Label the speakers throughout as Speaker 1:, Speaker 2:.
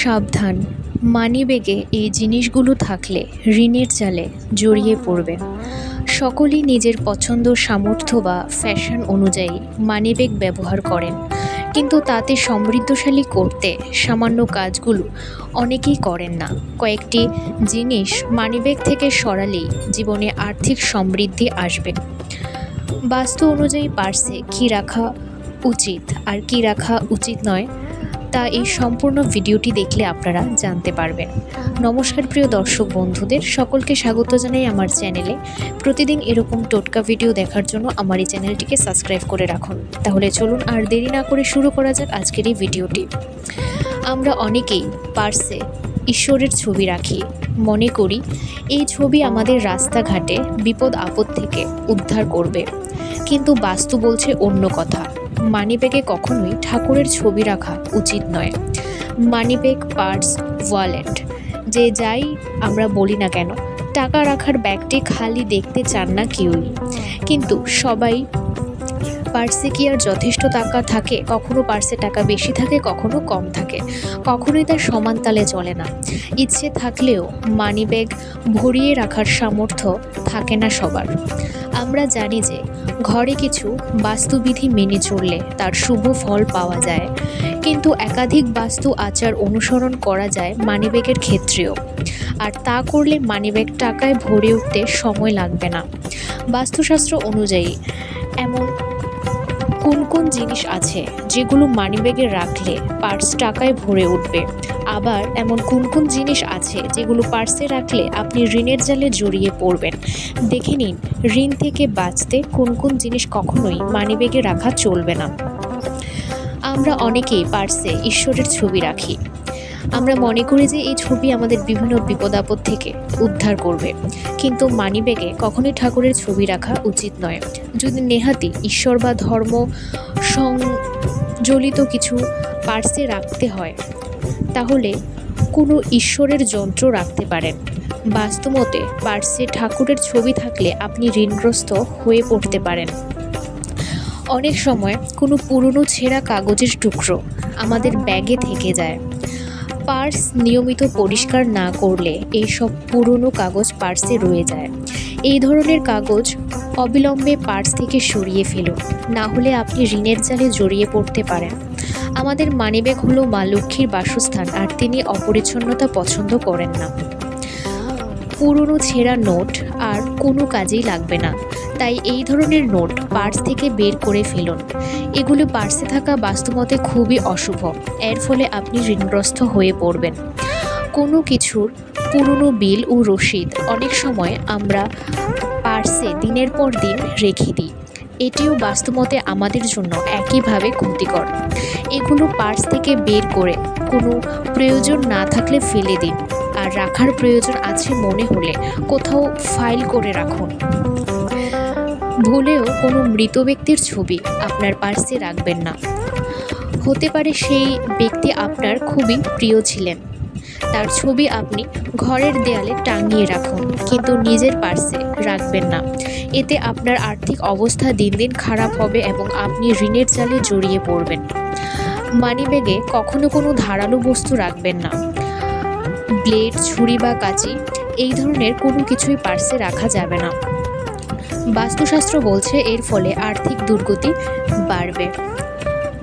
Speaker 1: সাবধান। মানিব্যাগে এই জিনিসগুলো থাকলে ঋণের জালে জড়িয়ে পড়বেন সকলেই নিজের পছন্দ, সামর্থ্য বা ফ্যাশন অনুযায়ী মানিব্যাগ ব্যবহার করেন। কিন্তু তাতে সমৃদ্ধশালী করতে সামান্য কাজগুলো অনেকেই করেন না। কয়েকটি জিনিস মানিব্যাগ থেকে সরালেই জীবনে আর্থিক সমৃদ্ধি আসবে। বাস্তু অনুযায়ী পার্সে কী রাখা উচিত আর কী রাখা উচিত নয় তা এই সম্পূর্ণ ভিডিওটি দেখলে আপনারা জানতে পারবেন। নমস্কার প্রিয় দর্শক বন্ধুদের, সকলকে স্বাগত জানাই আমার চ্যানেলে। প্রতিদিন এরকম টোটকা ভিডিও দেখার জন্য আমার এই চ্যানেলটিকে সাবস্ক্রাইব করে রাখুন। তাহলে চলুন আর দেরি না করে শুরু করা যাক আজকের এই ভিডিওটি। আমরা অনেকেই পার্সে ঈশ্বরের ছবি রাখি, মনে করি এই ছবি আমাদের রাস্তাঘাটে বিপদ আপদ থেকে উদ্ধার করবে, কিন্তু বাস্তু বলছে অন্য কথা। মানিব্যাগে কখনোই ঠাকুরের ছবি রাখা উচিত নয়। Money money bag purse wallet. যে যাই আমরা বলি না কেন, টাকা রাখার ব্যাগটি খালি দেখতে চান না কেউই। কিন্তু সবাই পার্সে কি আর যথেষ্ট টাকা থাকে? কখনো পার্সে টাকা বেশি থাকে, কখনো কম থাকে। কখনোই তার সমান তালে চলে না। ইচ্ছে থাকলেও মানিব্যাগ ভরিয়ে রাখার সামর্থ্য থাকে না সবার। আমরা জানি যে ঘরে কিছু বাস্তুবিধি মেনে চললে তার শুভ ফল পাওয়া যায়। কিন্তু একাধিক বাস্তু আচার অনুসরণ করা যায় মানিব্যাগের ক্ষেত্রেও। আর তা করলে মানিব্যাগ টাকায় ভরে উঠতে সময় লাগবে না। বাস্তুশাস্ত্র অনুযায়ী কোন কোন জিনিস আছে যেগুলো মানিব্যাগে রাখলে পার্স টাকায় ভরে উঠবে? আবার এমন কোন কোন জিনিস আছে যেগুলো পার্সে রাখলে আপনি ঋণের জালে জড়িয়ে পড়বেন? দেখে নিন, ঋণ থেকে বাঁচতে কোন কোন জিনিস কখনোই মানিব্যাগে রাখা চলবে না। আমরা অনেকেই পার্সে ঈশ্বরের ছবি রাখি। আমরা মনে করি যে এই ছবি আমাদের বিভিন্ন বিপদ আপদ থেকে উদ্ধার করবে। কিন্তু মানিব্যাগে কখনোই ঠাকুরের ছবি রাখা উচিত নয়। যদি নেহাতি ঈশ্বর বা ধর্ম সংজলিত কিছু পার্সে রাখতে হয়, তাহলে কোনো ঈশ্বরের যন্ত্র রাখতে পারেন। বাস্তবতে পার্সে ঠাকুরের ছবি থাকলে আপনি ঋণগ্রস্ত হয়ে পড়তে পারেন। অনেক সময় কোনো পুরনো ছেঁড়া কাগজের টুকরো আমাদের ব্যাগে থেকে যায়। পার্স নিয়মিত পরিষ্কার না করলে এইসব পুরনো কাগজ পার্সে রয়ে যায়। এই ধরনের কাগজ অবিলম্বে পার্স থেকে সরিয়ে ফেলুন, না হলে আপনি ঋণের জালে জড়িয়ে পড়তে পারেন। আমাদের মানিব্যাগ হলো মা লক্ষ্মীর বাসস্থান, আর তিনি অপরিচ্ছন্নতা পছন্দ করেন না। পুরনো ছেঁড়া নোট আর কোনো কাজেই লাগবে না। তাই এই ধরনের নোট পার্স থেকে বের করে ফেলুন। এগুলো পার্সে থাকা বাস্তুমতে খুবই অশুভ। এর ফলে আপনি ঋণগ্রস্ত হয়ে পড়বেন। কোনো কিছুর পুরনো বিল ও রসিদ অনেক সময় আমরা পার্সে দিনের পর দিন রেখে দিই। এটিও বাস্তুমতে আমাদের জন্য একইভাবে ক্ষতিকর। এগুলো পার্স থেকে বের করে কোনো প্রয়োজন না থাকলে ফেলে দিন। আর রাখার প্রয়োজন আছে মনে হলে কোথাও ফাইল করে রাখুন। ভুলেও কোনো মৃত ব্যক্তির ছবি আপনার পার্সে রাখবেন না। হতে পারে সেই ব্যক্তি আপনার খুবই প্রিয় ছিলেন। তার ছবি আপনি ঘরের দেয়ালে টাঙিয়ে রাখুন, কিন্তু নিজের পার্সে রাখবেন না। এতে আপনার আর্থিক অবস্থা দিন দিন খারাপ হবে এবং আপনি ঋণের জালে জড়িয়ে পড়বেন। মানিব্যাগে কখনো কোনো ধারালো বস্তু রাখবেন না। ব্লেড, ছুরি বা কাঁচি, এই ধরনের কোনো কিছুই পার্সে রাখা যাবে না। বাস্তুশাস্ত্র বলছে এর ফলে আর্থিক দুর্গতি বাড়বে।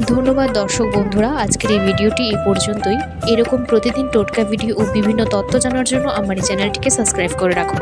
Speaker 1: ধন্যবাদ দর্শক বন্ধুরা, আজকের এই ভিডিওটি এই পর্যন্তই। এরকম প্রতিদিন টোটকা ভিডিও ও বিভিন্ন তথ্য জানার জন্য আমার এই চ্যানেলটিকে সাবস্ক্রাইব করে রাখুন।